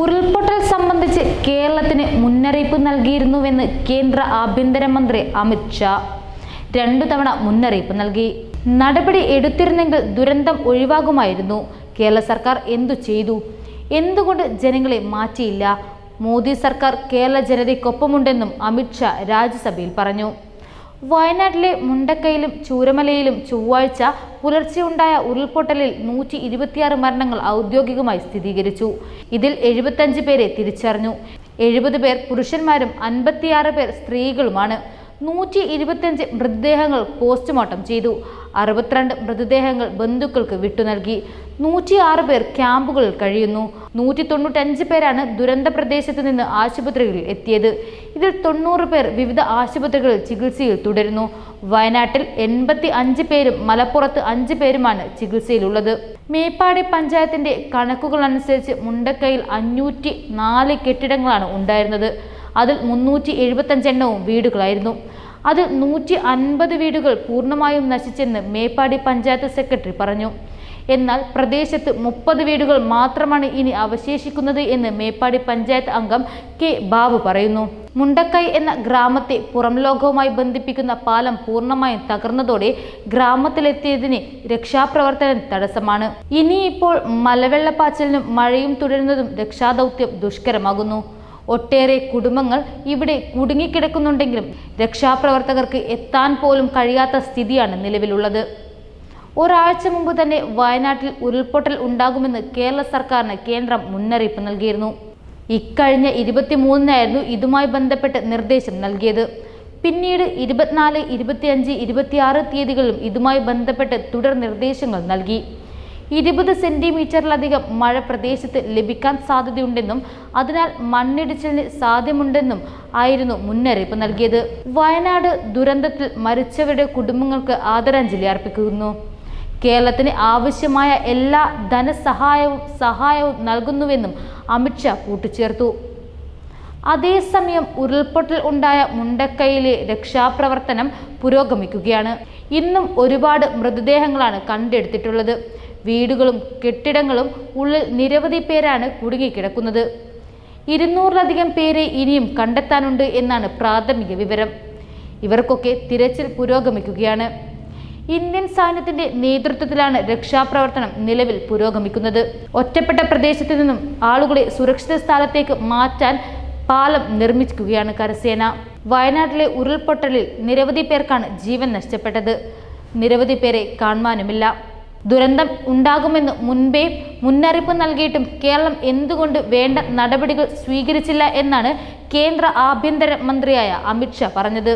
ഉരുൾപൊട്ടൽ സംബന്ധിച്ച് കേരളത്തിന് മുന്നറിയിപ്പ് നൽകിയിരുന്നുവെന്ന് കേന്ദ്ര ആഭ്യന്തരമന്ത്രി അമിത് ഷാ. രണ്ടു തവണ മുന്നറിയിപ്പ് നൽകി. നടപടി എടുത്തിരുന്നെങ്കിൽ ദുരന്തം ഒഴിവാകുമായിരുന്നു. കേരള സർക്കാർ എന്തു ചെയ്തു? എന്തുകൊണ്ട് ജനങ്ങളെ മാറ്റിയില്ല? മോദി സർക്കാർ കേരള ജനതയ്ക്കൊപ്പമുണ്ടെന്നും അമിത് ഷാ രാജ്യസഭയിൽ പറഞ്ഞു. വയനാട്ടിലെ മുണ്ടക്കയിലും ചൂരമലയിലും ചൊവ്വാഴ്ച പുലർച്ചെയുണ്ടായ ഉരുൾപൊട്ടലിൽ നൂറ്റി ഇരുപത്തിയാറ് മരണങ്ങൾ ഔദ്യോഗികമായി സ്ഥിരീകരിച്ചു. ഇതിൽ എഴുപത്തഞ്ച് പേരെ തിരിച്ചറിഞ്ഞു. എഴുപത് പേർ പുരുഷന്മാരും അൻപത്തിയാറ് പേർ സ്ത്രീകളുമാണ്. നൂറ്റി ഇരുപത്തിയഞ്ച് മൃതദേഹങ്ങൾ പോസ്റ്റ്മോർട്ടം ചെയ്തു. അറുപത്തിരണ്ട് മൃതദേഹങ്ങൾ ബന്ധുക്കൾക്ക് വിട്ടു നൽകി. നൂറ്റിയാറ് പേർ ക്യാമ്പുകളിൽ കഴിയുന്നു. നൂറ്റി തൊണ്ണൂറ്റഞ്ച് പേരാണ് ദുരന്ത പ്രദേശത്ത് നിന്ന് ആശുപത്രികളിൽ എത്തിയത്. ഇതിൽ തൊണ്ണൂറ് പേർ വിവിധ ആശുപത്രികളിൽ ചികിത്സയിൽ തുടരുന്നു. വയനാട്ടിൽ എൺപത്തി അഞ്ച് പേരും മലപ്പുറത്ത് അഞ്ച് പേരുമാണ് ചികിത്സയിലുള്ളത്. മേപ്പാടി പഞ്ചായത്തിന്റെ കണക്കുകൾ അനുസരിച്ച് മുണ്ടക്കയിൽ അഞ്ഞൂറ്റി നാല് കെട്ടിടങ്ങളാണ് ഉണ്ടായിരുന്നത്. അതിൽ മുന്നൂറ്റി എഴുപത്തഞ്ചെണ്ണവും വീടുകളായിരുന്നു. അതിൽ നൂറ്റി അൻപത് വീടുകൾ പൂർണമായും നശിച്ചെന്ന് മേപ്പാടി പഞ്ചായത്ത് സെക്രട്ടറി പറഞ്ഞു. എന്നാൽ പ്രദേശത്ത് മുപ്പത് വീടുകൾ മാത്രമാണ് ഇനി അവശേഷിക്കുന്നത് എന്ന് മേപ്പാടി പഞ്ചായത്ത് അംഗം കെ ബാബു പറയുന്നു. മുണ്ടക്കൈ എന്ന ഗ്രാമത്തെ പുറം ലോകവുമായി ബന്ധിപ്പിക്കുന്ന പാലം പൂർണമായും തകർന്നതോടെ ഗ്രാമത്തിലെത്തിയതിന് രക്ഷാപ്രവർത്തനം തടസ്സമാണ്. ഇനിയിപ്പോൾ മലവെള്ളപ്പാച്ചിലിനും മഴയും തുടരുന്നതും രക്ഷാദൗത്യം ദുഷ്കരമാകുന്നു. ഒട്ടേറെ കുടുംബങ്ങൾ ഇവിടെ കുടുങ്ങിക്കിടക്കുന്നുണ്ടെങ്കിലും രക്ഷാപ്രവർത്തകർക്ക് എത്താൻ പോലും കഴിയാത്ത സ്ഥിതിയാണ് നിലവിലുള്ളത്. ഒരാഴ്ച മുമ്പ് തന്നെ വയനാട്ടിൽ ഉരുൾപൊട്ടൽ ഉണ്ടാകുമെന്ന് കേരള സർക്കാരിന് കേന്ദ്രം മുന്നറിയിപ്പ് നൽകിയിരുന്നു. ഇക്കഴിഞ്ഞ ഇരുപത്തിമൂന്നിനായിരുന്നു ഇതുമായി ബന്ധപ്പെട്ട് നിർദ്ദേശം നൽകിയത്. പിന്നീട് ഇരുപത്തിനാല് ഇരുപത്തിയഞ്ച് ഇരുപത്തിയാറ് തീയതികളിലും ഇതുമായി ബന്ധപ്പെട്ട് തുടർ നിർദ്ദേശങ്ങൾ നൽകി. ഇരുപത് സെന്റിമീറ്ററിലധികം മഴ പ്രദേശത്ത് ലഭിക്കാൻ സാധ്യതയുണ്ടെന്നും അതിനാൽ മണ്ണിടിച്ചിലിന് സാധ്യമുണ്ടെന്നും ആയിരുന്നു മുന്നറിയിപ്പ് നൽകിയത്. വയനാട് ദുരന്തത്തിൽ മരിച്ചവരുടെ കുടുംബങ്ങൾക്ക് ആദരാഞ്ജലി അർപ്പിക്കുന്നു. കേരളത്തിന് ആവശ്യമായ എല്ലാ ധനസഹായവും സഹായവും നൽകുന്നുവെന്നും അമിത്ഷാ കൂട്ടിച്ചേർത്തു. അതേസമയം ഉരുൾപൊട്ടൽ ഉണ്ടായ മുണ്ടക്കൈയിലെ രക്ഷാപ്രവർത്തനം പുരോഗമിക്കുകയാണ്. ഇന്നും ഒരുപാട് മൃതദേഹങ്ങളാണ് കണ്ടെടുത്തിട്ടുള്ളത്. വീടുകളും കെട്ടിടങ്ങളും ഉള്ളിൽ നിരവധി പേരാണ് കുടുങ്ങിക്കിടക്കുന്നത്. ഇരുന്നൂറിലധികം പേരെ ഇനിയും കണ്ടെത്താനുണ്ട് എന്നാണ് പ്രാഥമിക വിവരം. ഇവർക്കൊക്കെ തിരച്ചിൽ പുരോഗമിക്കുകയാണ്. ഇന്ത്യൻ സൈന്യത്തിന്റെ നേതൃത്വത്തിലാണ് രക്ഷാപ്രവർത്തനം നിലവിൽ പുരോഗമിക്കുന്നത്. ഒറ്റപ്പെട്ട പ്രദേശത്തു നിന്നും ആളുകളെ സുരക്ഷിത സ്ഥലത്തേക്ക് മാറ്റാൻ പാലം നിർമ്മിക്കുകയാണ് കരസേന. വയനാട്ടിലെ ഉരുൾപൊട്ടലിൽ നിരവധി പേർക്കാണ് ജീവൻ നഷ്ടപ്പെട്ടത്. നിരവധി പേരെ കാണുവാനുമില്ല. ദുരന്തം ഉണ്ടാകുമെന്ന് മുൻപേ മുന്നറിയിപ്പ് നൽകിയിട്ടും കേരളം എന്തുകൊണ്ട് വേണ്ട നടപടികൾ സ്വീകരിച്ചില്ല എന്നാണ് കേന്ദ്ര ആഭ്യന്തര മന്ത്രിയായ അമിത്ഷാ പറഞ്ഞത്.